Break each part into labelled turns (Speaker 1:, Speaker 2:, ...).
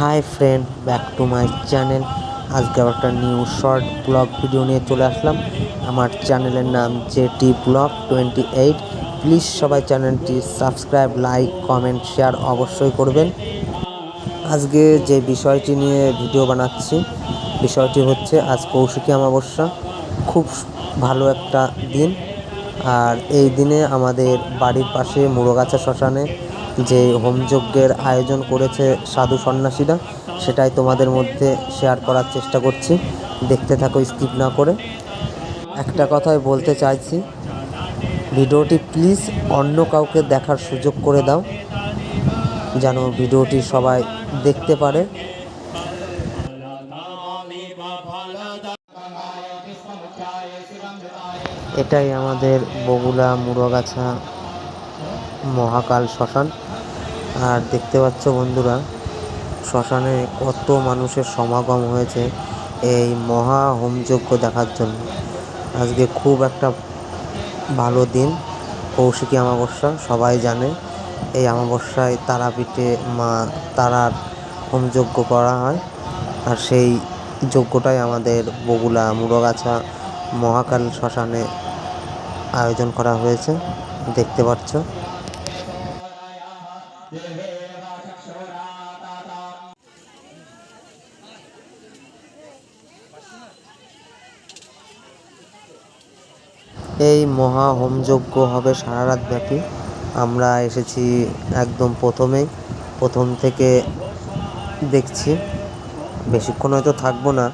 Speaker 1: Hi friend, back to my channel. আজকে একটা new short blog video নিয়ে চলে আসলাম। আমার চ্যানেলের নাম JT blog twenty eight. Please সবাই চ্যানেলটি সাবস্ক্রাইব, লাইক, কমেন্ট, শেয়ার অবশ্যই করবেন। আজকে যে বিষয়টি নিয়ে ভিডিও বানাচ্ছি, বিষয়টি হচ্ছে আজ কৌশিকী অমাবস্যা। খুব ভালো একটা দিন। আর এই দিনে আমাদের বাড়ির পাশে মুড়োগাছা শ্মশানে যে হোমযজ্ঞের আয়োজন করেছে সাধু সন্ন্যাসীরা, সেটাই তোমাদের মধ্যে শেয়ার করার চেষ্টা করছি। দেখতে থাকো স্কিপ না করে। একটা কথাই বলতে চাইছি, ভিডিওটি প্লিজ অন্য কাউকে দেখার সুযোগ করে দাও, যেন ভিডিওটি সবাই দেখতে পারে। এটাই আমাদের বগুলা মুড়োগাছা মহাকাল শ্মশান। আর দেখতে পাচ্ছ বন্ধুরা, শ্মশানে কত মানুষের সমাগম হয়েছে এই মহা হোমযজ্ঞ দেখার জন্য। আজকে খুব একটা ভালো দিন, কৌশিকী অমাবস্যা, সবাই জানে এই অমাবস্যায় তারাপীঠে মা তারার হোমযজ্ঞ করা হয়। আর সেই যজ্ঞটাই আমাদের বগুলা মুড়োগাছা মহাকাল শ্মশানে আয়োজন করা হয়েছে। দেখতে পাচ্ছ। এই মহা হোমযজ্ঞ হবে সারা রাত ব্যাপী আমরা এসেছি একদম প্রথমেই, প্রথম থেকে দেখছি। বেশিক্ষণ হয়তো থাকব না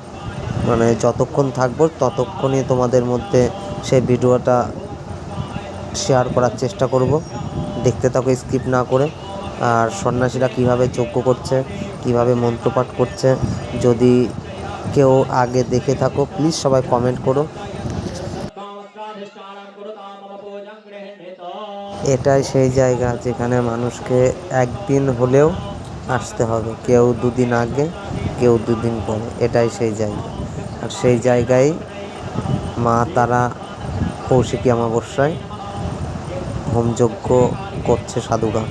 Speaker 1: মানে যতক্ষণ থাকব ততক্ষণই তোমাদের মধ্যে সেই ভিডিওটা শেয়ার করার চেষ্টা করব। দেখতে থাকো স্কিপ না করে। আর সন্ন্যাসীরা কীভাবে যজ্ঞ করছে, কীভাবে মন্ত্রপাঠ করছে, যদি কেউ আগে দেখে থাকো প্লিজ সবাই কমেন্ট করো। এটাই সেই জায়গা যেখানে মানুষকে একদিন হলেও আসতে হবে, কেউ দুদিন আগে, কেউ দুদিন পরে, এটাই সেই জায়গা। আর সেই জায়গায় মা তারা কৌশিকী অমাবস্যায় হোমযজ্ঞ করছে সাধুরা।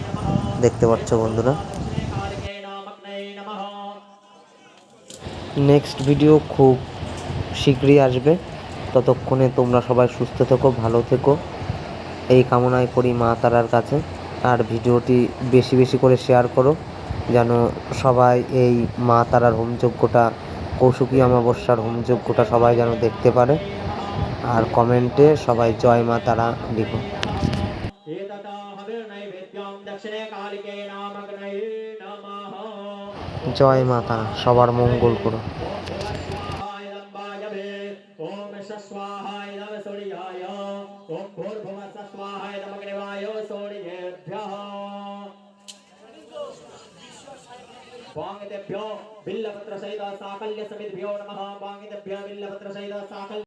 Speaker 1: দেখতে পাচ্ছ বন্ধুরা। নেক্সট ভিডিও খুব শীঘ্রই আসবে। ততক্ষণে তোমরা সবাই সুস্থ থেকো, ভালো থেকো। এই কামনাই করি মা তারার কাছে। আর ভিডিওটি বেশি বেশি করে শেয়ার করো, যেন সবাই এই মা তারার হোমযজ্ঞটা, কৌশিকী অমাবস্যার হোমযজ্ঞটা সবাই যেন দেখতে পারে। আর কমেন্টে সবাই জয় মা তারা লিখো। জয় মা তারা সবার মঙ্গল করো
Speaker 2: ओम स्वाहाय नम सूर्याय ओम भूर्भुवः स्वाहाय नमग्निवाय सूर्येभ्यः वाङ्गतेभ्यो बिल्लपत्र सहित साकल्य समितिभ्यो नमः वाङ्गतेभ्यो बिल्लपत्र सहित साकल्य